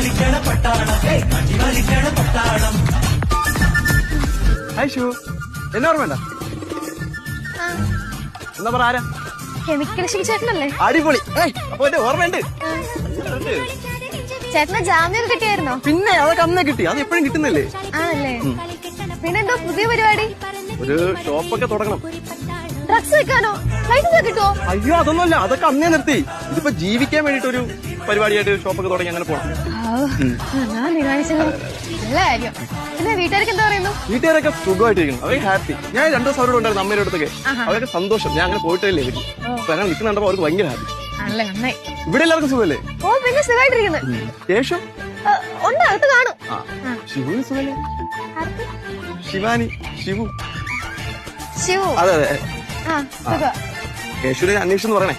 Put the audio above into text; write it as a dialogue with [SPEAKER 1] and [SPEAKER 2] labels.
[SPEAKER 1] അടിവലിക്കണ പട്ടാളം. അടിവലിക്കണ പട്ടാളം. ഐഷു എന്നാ ഓർമ്മ എന്താ പറ ആരാ?
[SPEAKER 2] കെമിക്കൽ ശിക്ഷേട്ടനല്ലേ
[SPEAKER 1] അടിപൊളി. അപ്പൊ എന്റെ ഓർമ്മയുണ്ട്.
[SPEAKER 2] ചേട്ടന് ജാമ്യം കിട്ടിയായിരുന്നോ?
[SPEAKER 1] പിന്നെ അതൊക്കെ അന്നേ കിട്ടി. അത് എപ്പോഴും കിട്ടുന്നില്ലേ?
[SPEAKER 2] ആണല്ലേ? പിന്നെന്തോ പുതിയ പരിപാടി?
[SPEAKER 1] ഒരു ഷോപ്പൊക്കെ തുടങ്ങണം.
[SPEAKER 2] ഡ്രഗ്സ് വെക്കാനോ? ലൈസൻസ് കിട്ടുമോ
[SPEAKER 1] അയ്യോ അതൊന്നുമല്ല. അതൊക്കെ അന്നേ നിർത്തി. ഇതിപ്പോ ജീവിക്കാൻ വേണ്ടിട്ട് ഒരു പരിപാടിയായിട്ട് ഷോപ്പൊക്കെ തുടങ്ങി അങ്ങനെ പോകണം
[SPEAKER 2] ഞാൻ നിരാശകൾ നല്ല കാര്യം. പിന്നെ വീട്ടുകാർക്ക് എന്താ പറയുന്നു?
[SPEAKER 1] വീട്ടുകാരൊക്കെ സുഖമായിട്ടിരിക്കുന്നു. അവർ ഹാപ്പി ഞാൻ രണ്ടു ദിവസം അവരോട് ഉണ്ടായിരുന്നു അമ്മയുടെ അടുത്തൊക്കെ. അവരൊക്കെ സന്തോഷം. ഞാൻ അങ്ങനെ പോയിട്ടില്ലേ എനിക്ക്. അപ്പൊ അങ്ങനെ നിൽക്കുന്നുണ്ടപ്പോ അവർക്ക് ഭയങ്കര ഹാപ്പി
[SPEAKER 2] ആണല്ലേ നന്നായി.
[SPEAKER 1] ഇവിടെ എല്ലാവർക്കും സുഖമല്ലേ?
[SPEAKER 2] ഓ പിന്നെ സുഖമായിട്ടിരിക്കുന്നു.
[SPEAKER 1] ശേഷം
[SPEAKER 2] ആ, ഉണ്ട് അകത്ത് കാണും.
[SPEAKER 1] ആ. ശിവുവിന് സുഖമല്ലേ? ശിവാനി ശിവു.
[SPEAKER 2] ശിവു.
[SPEAKER 1] അതെ അതെ. കേശുവിനെ അന്വേഷിച്ചെന്ന് പറയണേ?